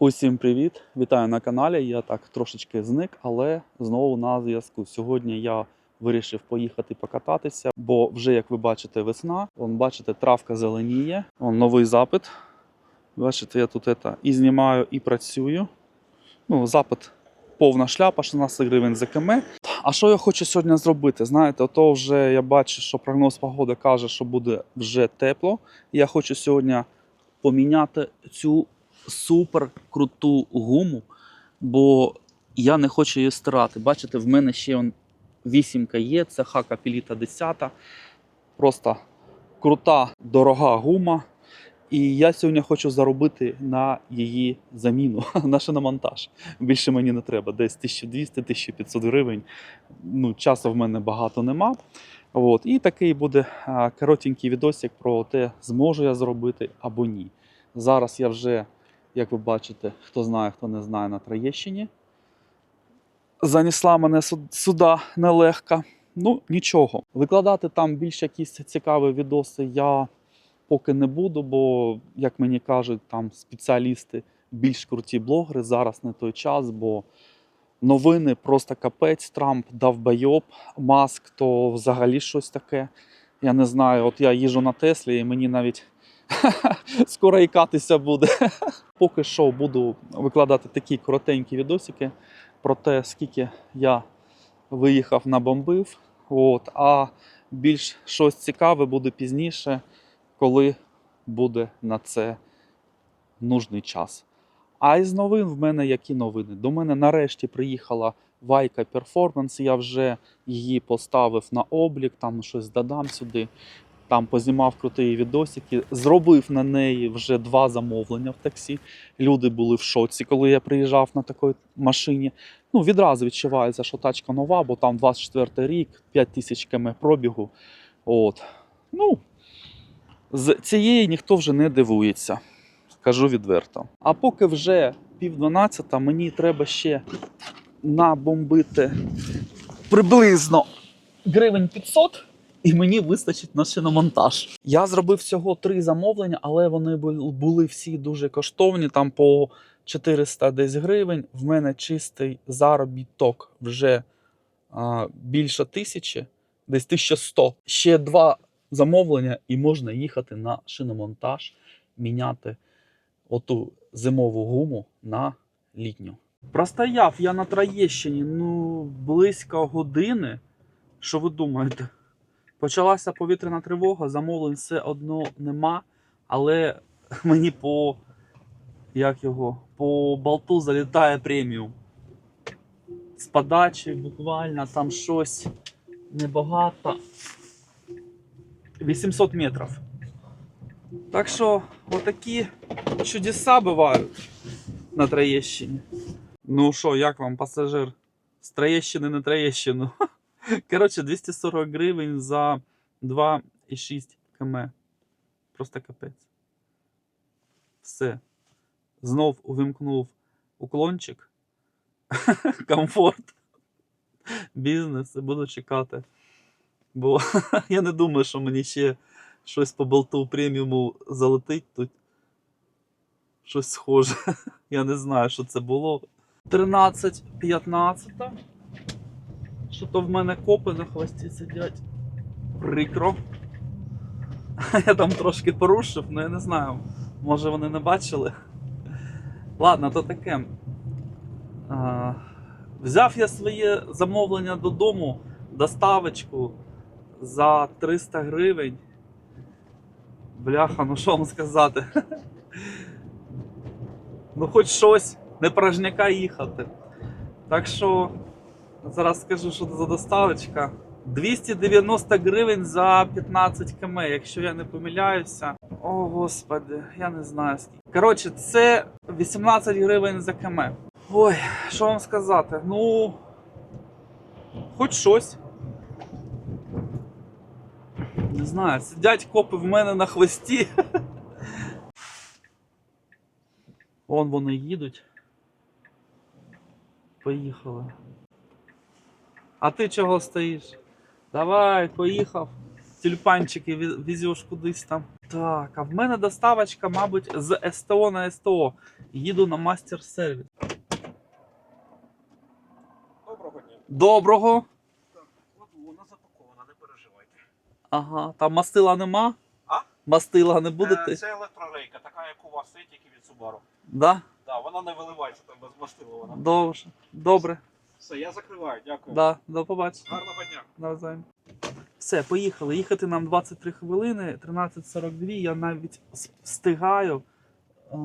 Усім привіт! Вітаю на каналі. Я так трошечки зник, але знову на зв'язку. Сьогодні я вирішив поїхати покататися, бо вже як ви бачите, весна. Вон, бачите, травка зеленіє. Вон новий запит. Бачите, я тут це і знімаю, і працюю. Ну, запит повна шляпа, 16 гривень за км. А що я хочу сьогодні зробити? Знаєте, ото вже я бачу, що прогноз погоди каже, що буде вже тепло. Я хочу сьогодні поміняти цю супер круту гуму, бо я не хочу її стирати. Бачите, в мене ще вісімка є, це хака Піліта 10. Просто крута, дорога гума. І я сьогодні хочу заробити на її заміну, на шиномонтаж. Більше мені не треба, десь 1200-1500 гривень. Ну, часу в мене багато нема. От. І такий буде коротенький відосик про те, зможу я зробити або ні. Зараз я вже, як ви бачите, хто знає, хто не знає, на Троєщині. Занесла мене сюди нелегко. Ну, нічого. Викладати там більш якісь цікаві відоси я поки не буду, бо, як мені кажуть, там спеціалісти, більш круті блогери. Зараз не той час, бо новини просто капець. Трамп дав байоп, маск, то взагалі щось таке. Я не знаю, от я їжу на Теслі, і мені навіть скоро ікатися буде. Поки що буду викладати такі коротенькі відосики про те, скільки я виїхав набомбив. От, а більш щось цікаве буде пізніше, коли буде на це нужний час. А із новин в мене які новини? До мене нарешті приїхала Вайка Performance, я вже її поставив на облік, там щось додам сюди. Там познімав крутий відосики, зробив на неї вже два замовлення в таксі. Люди були в шоці, коли я приїжджав на такій машині. Ну, відразу відчувається, що тачка нова, бо там 24 рік, 5 тисяч км пробігу. От. Ну, з цієї ніхто вже не дивується, скажу відверто. А поки вже пів 12, мені треба ще набомбити приблизно гривень 500 і мені вистачить на шиномонтаж. Я зробив всього три замовлення, але вони були всі дуже коштовні. Там по 400 десь гривень. В мене чистий заробіток вже а, більше тисячі, десь 1100. Ще два замовлення, і можна їхати на шиномонтаж, міняти оту зимову гуму на літню. Простояв я на Троєщині ну, близько години. Що ви думаєте? Почалася повітряна тривога, замовлень все одно нема, але мені по як його, по болту залітає преміум. З подачі буквально там щось небагато. 800 метрів. Так що, отакі чудеса бувають на Троєщині. Ну що, як вам пасажир? З Троєщини на Троєщину. Коротше, 240 гривень за 2,6 км. Просто капець. Все. Знов увімкнув уклончик. Комфорт. Бізнес і буду чекати. Бо я не думаю, що мені ще щось по болту преміуму залетить тут. Щось схоже. Я не знаю, що це було. 13.15. Що то в мене копи на хвості сидять. Прикро. Я там трошки порушив, але я не знаю. Може вони не бачили. Ладно, то таке. А, взяв я своє замовлення додому, доставочку за 300 гривень. Бляха, ну що вам сказати? Ну, хоч щось, не порожняка їхати. Так що. Зараз скажу, що це за доставочка. 290 гривень за 15 км, якщо я не помиляюся. О, господи, я не знаю скільки. Коротше, це 18 гривень за км. Ой, що вам сказати? Ну. Хоч щось. Не знаю, сидять копи в мене на хвості. Вон вони їдуть. Поїхали. А ти чого стоїш? Давай, поїхав. Тюльпанчики ві- везеш кудись там. Так, а в мене доставочка, мабуть, з СТО на СТО. Їду на мастер-сервіс. Доброго дня. Доброго. Так, от вона запакована, не переживайте. Ага, там мастила нема? А? Мастила не будете? Е, Це електрорейка, така, як у вас стоїть, тільки від Subaru. Да? Да, вона не виливається там без мастила вона. Добре. Добре. Все, я закриваю, дякую. Да, до побачення. Гарного дня. Навзаєм. Все, поїхали. Їхати нам 23 хвилини, 13.42. Я навіть встигаю а,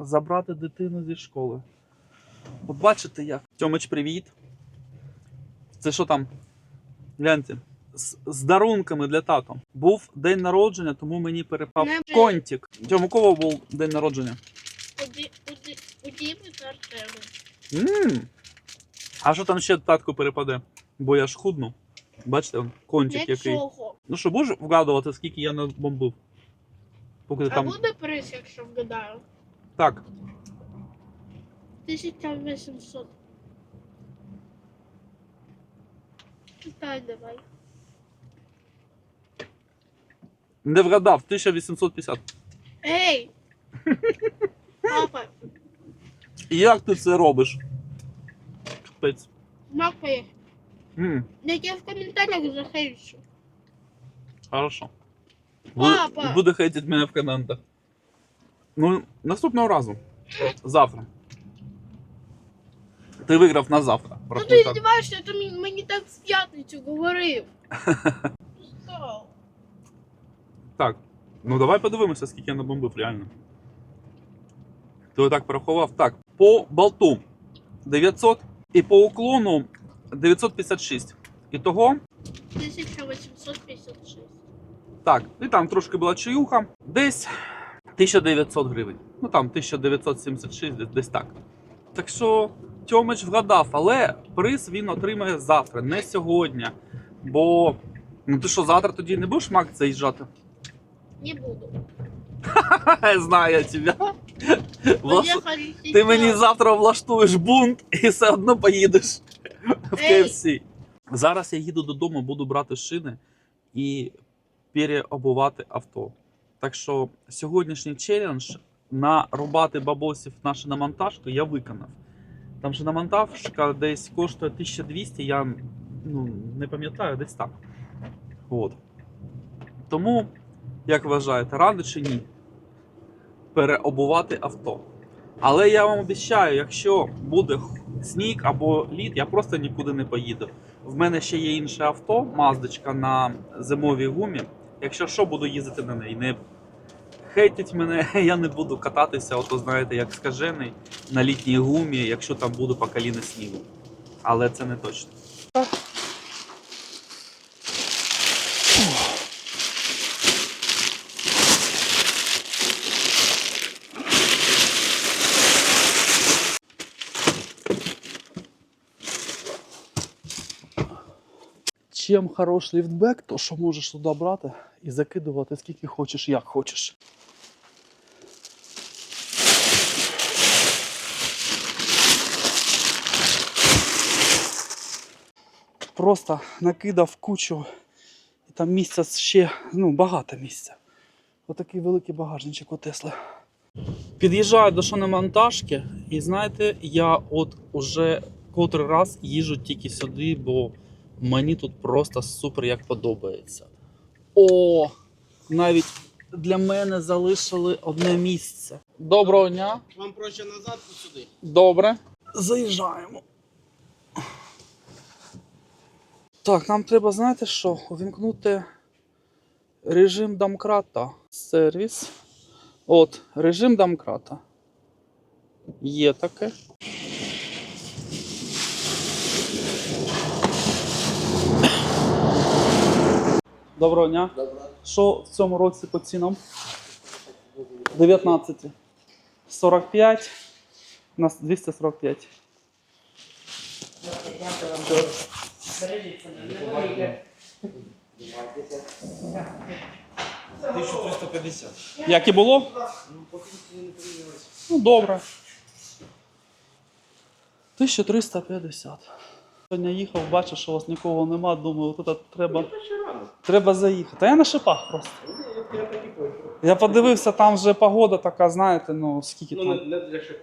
забрати дитину зі школи. От бачите як? Тьомич, привіт. Це що там? Гляньте. З, з дарунками для тато. Був день народження, тому мені перепав Не вже. контик. Тьому, у кого був день народження? У, Ді, у, А що там ще татку перепаде? Бо я ж худну. Бачите, он, кончик який. Нічого. Ну що, будеш вгадувати, скільки я набомбив? Поки ти А там. буде приз, якщо вгадаю? Так, 1800. Читай давай. не вгадав, 1850. Ей! Папа, як ти це робиш? Капець. мапи. М, Я тебе в коментарях захейчу. хорошо. Буде, Папа! буде хейтити мене в коментах. Ну, наступного разу. Завтра. Ти виграв на завтра. Ну Рахуй ти так. здіваєшся, ти мені, мені так в п'ятницю говорив. Що? Так. Ну давай подивимося, скільки я набомбив реально. Ти отак порахував. Так, по болту 900 і по уклону 956. Ітого 1856. Так, і там трошки була чаюха. Десь 1900 гривень. Ну там 1976, десь, так. Так що Тьомич вгадав, але приз він отримає завтра, не сьогодні. Бо ну ти що, завтра тоді не будеш Мак заїжджати? Не буду. Знаю я тебе. Влаш... Поїхали Ти мені завтра влаштуєш бунт і все одно поїдеш в! KFC. Зараз я їду додому, буду брати шини і переобувати авто. Так що сьогоднішній челендж нарубати бабосів на шиномонтажку я виконав. Там шиномонтажка десь коштує 1200, я ну, не пам'ятаю, десь так. От. Тому, як вважаєте, рано чи ні? Переобувати авто. Але я вам обіцяю, якщо буде сніг або лід, я просто нікуди не поїду. В мене ще є інше авто, маздочка на зимовій гумі. Якщо що, буду їздити на неї. Не хейтіть мене, я не буду кататися, ото знаєте, як скажений на літній гумі, якщо там буду по коліна снігу. Але це не точно. Чим хорош ліфтбек, то що можеш туди брати і закидувати скільки хочеш, як хочеш. Просто накидав кучу, і там місця ще ну, багато місця. Отакий великий багажничок у Тесли. Під'їжджаю до шиномонтажки, і знаєте, я от уже котрий раз їжджу тільки сюди, бо мені тут просто супер як подобається. О, навіть для мене залишили одне місце. Доброго дня. Вам проще назад і сюди. Добре. Заїжджаємо. Так, нам треба, знаєте що? Увімкнути режим домкрата. Сервіс. От, режим домкрата. Є таке. Доброго дня. Добре. Що в цьому році по цінам? 19. 45. У нас 245. Тисячу 350. Як і було? Не. Ну, добре. 1350. Сьогодні їхав, бачив, що у вас нікого нема. Думаю, тут треба, Та рано. треба заїхати. А я на шипах просто. Я хочу. Я подивився, там вже погода така, знаєте, ну скільки Ну, там? не, не для це.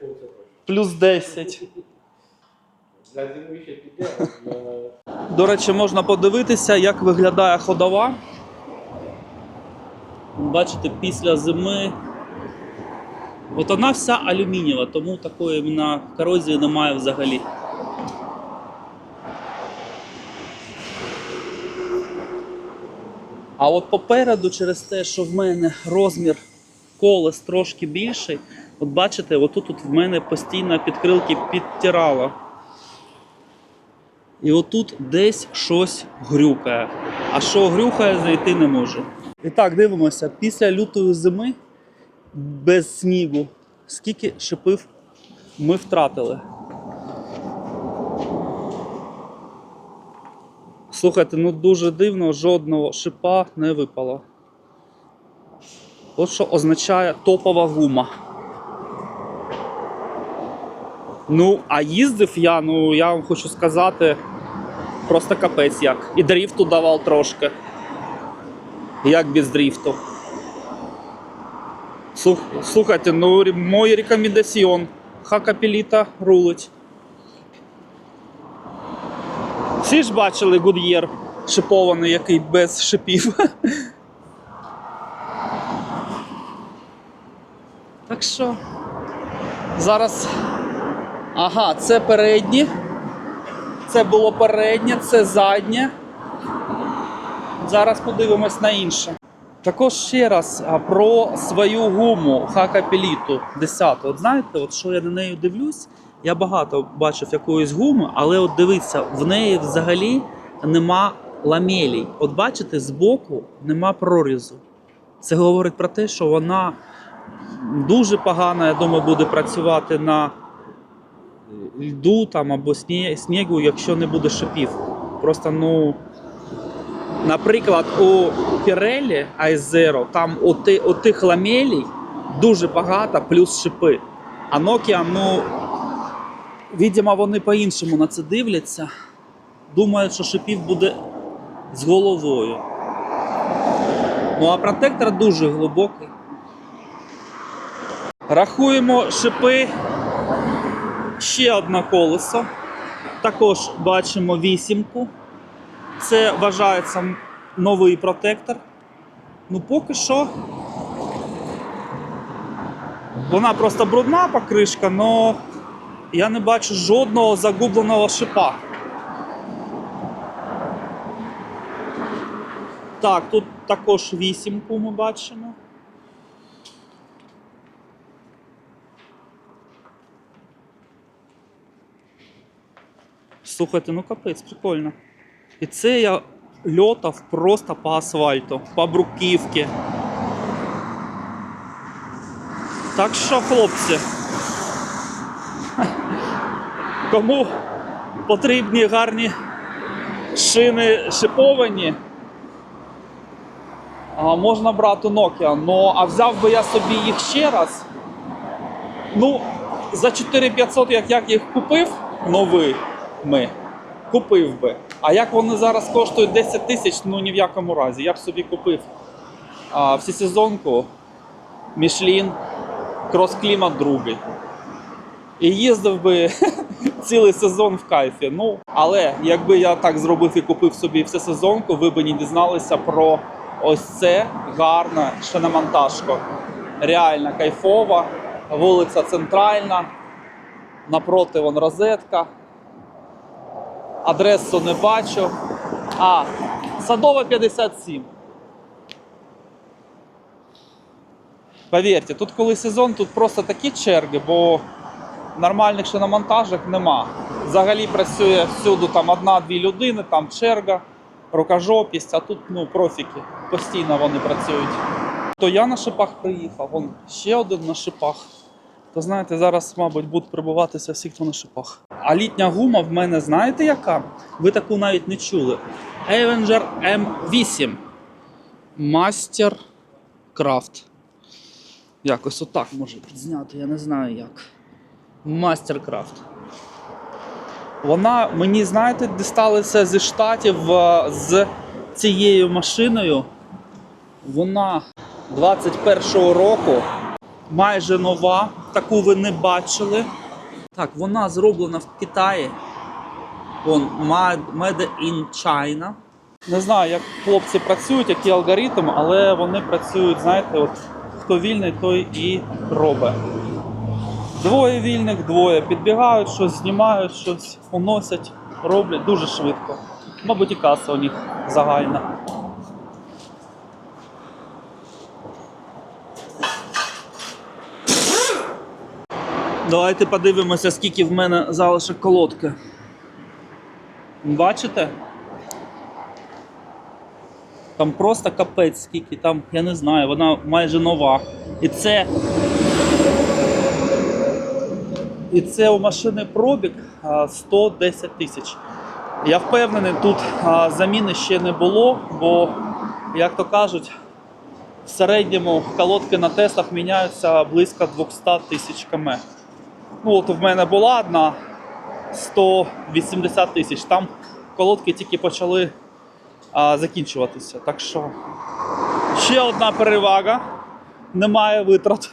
Плюс 10. Для зимові ще піде. До речі, можна подивитися, як виглядає ходова. Бачите, після зими. От вона вся алюмінієва, тому такої на корозії немає взагалі. А от попереду, через те, що в мене розмір колес трошки більший, от бачите, отут от в мене постійно підкрилки підтирало. І отут десь щось грюкає. А що грюкає, знайти не можу. І так, дивимося, після лютої зими без снігу, скільки шипів ми втратили. Слухайте, ну дуже дивно, жодного шипа не випало. От що означає топова гума. Ну, а їздив я, ну я вам хочу сказати, просто капець як. І дріфту давав трошки. Як без дріфту. Слухайте, ну мой рекомендаціон. Хакапеліта рулить. Всі ж бачили Гуд'єр шипований, який без шипів. Так що зараз Ага, це переднє. Це було переднє, це заднє. Зараз подивимось на інше. Також ще раз про свою гуму Хакапеліту 10. От знаєте, от що я на неї дивлюсь, я багато бачив якоїсь гуми, але от дивіться, в неї взагалі нема ламелей. От бачите, збоку нема прорізу. Це говорить про те, що вона дуже погано, я думаю, буде працювати на льду там або снігу, якщо не буде шипів. Просто, ну, наприклад, у Pirelli Ice Zero там у, тих ламелей дуже багато, плюс шипи. А Nokia, ну, видимо, вони по-іншому на це дивляться. Думають, що шипів буде з головою. Ну, а протектор дуже глибокий. Рахуємо шипи ще одне колесо. Також бачимо вісімку. Це вважається новий протектор. Ну, поки що. Вона просто брудна покришка, але я не бачу жодного загубленого шипа. Так, тут також вісімку ми бачимо. Слухайте, ну капець, прикольно. І це я льотав просто по асфальту, по бруківці. Так що, хлопці, кому потрібні гарні шини шиповані, можна брати Nokia. Ну, а взяв би я собі їх ще раз. Ну, за 4500, як я їх купив, новими, купив би. А як вони зараз коштують 10 тисяч, ну ні в якому разі. Я б собі купив а, всесезонку Michelin Cross Climate другий. І їздив би цілий сезон в кайфі. Ну, але якби я так зробив і купив собі всесезонку, ви б не дізналися про ось це гарне шиномонтажко. Реально кайфова, вулиця Центральна, напроти вон розетка. Адресу не бачу. А, Садова 57. Повірте, тут коли сезон, тут просто такі черги, бо нормальних шиномонтажок нема. Взагалі працює всюди там одна-дві людини, там черга, рукожопість, а тут ну, профіки. Постійно вони працюють. То я на шипах приїхав, вон ще один на шипах. То знаєте, зараз, мабуть, будуть прибуватися всі, хто на шипах. А літня гума в мене, знаєте яка? Ви таку навіть не чули. Avenger M8. Master Craft. Якось отак може підзняти, я не знаю як. Mastercraft. Вона мені, знаєте, дісталася зі штатів е, з цією машиною. Вона 21-го року. Майже нова. Таку ви не бачили. Так, вона зроблена в Китаї. Вон Made in China. Не знаю, як хлопці працюють, який алгоритм, але вони працюють, знаєте, от хто вільний, той і робить. Двоє вільних, двоє підбігають, щось знімають, щось уносять, роблять дуже швидко. Мабуть, і каса у них загальна. Давайте подивимося, скільки в мене залишок колодки. Бачите? Там просто капець, скільки там, я не знаю, вона майже нова. І це. І це у машини пробіг 110 тисяч. Я впевнений, тут заміни ще не було, бо, як то кажуть, в середньому колодки на тестах міняються близько 200 тисяч км. Ну, от в мене була одна 180 тисяч. Там колодки тільки почали а, закінчуватися. Так що ще одна перевага. Немає витрат.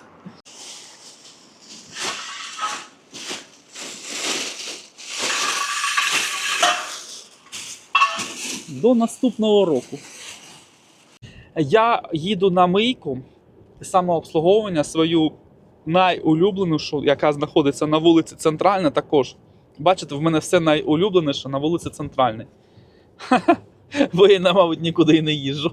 До наступного року. Я їду на мийку самообслуговування свою найулюбленішу, яка знаходиться на вулиці Центральна, також. Бачите, в мене все найулюбленіше на вулиці Центральній. Бо я, мабуть, нікуди і не їжджу.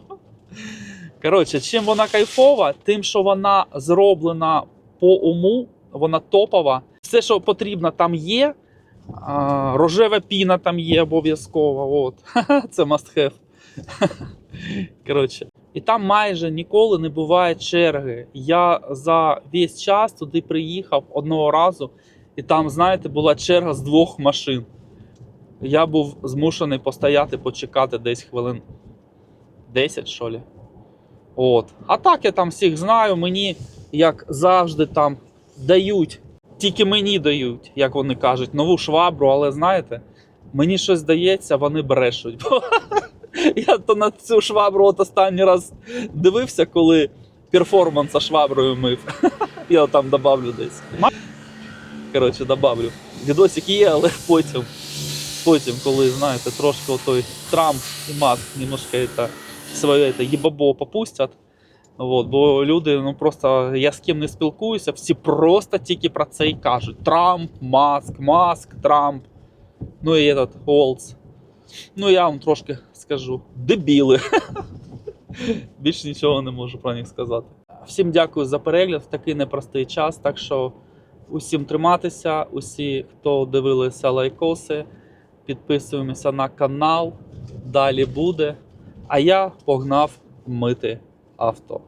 Коротше, чим вона кайфова, тим, що вона зроблена по уму, вона топова. Все, що потрібно, там є. Рожева піна там є обов'язково. От. Це must have. Коротше. І там майже ніколи не буває черги. Я за весь час туди приїхав одного разу, і там, знаєте, була черга з двох машин. Я був змушений постояти, почекати десь хвилин 10, що лі. От. А так я там всіх знаю, мені, як завжди, там дають, тільки мені дають, як вони кажуть, нову швабру, але знаєте, мені щось здається, вони брешуть. Я то на цю швабру от останній раз дивився, коли перформанса шваброю мив. Я там добавлю десь. Коротше, добавлю. Відосик є, але потім, потім, коли, знаєте, трошки той Трамп і Маск немножко своє їбабо попустять. От, бо люди, ну просто я з ким не спілкуюся, всі просто тільки про це і кажуть. Трамп, Маск, Маск, Трамп. Ну і этот Олдс. Ну, я вам трошки скажу. Дебіли. Більш нічого не можу про них сказати. Всім дякую за перегляд в такий непростий час. Так що усім триматися, усі, хто дивилися лайкоси, підписуємося на канал. Далі буде. А я погнав мити авто.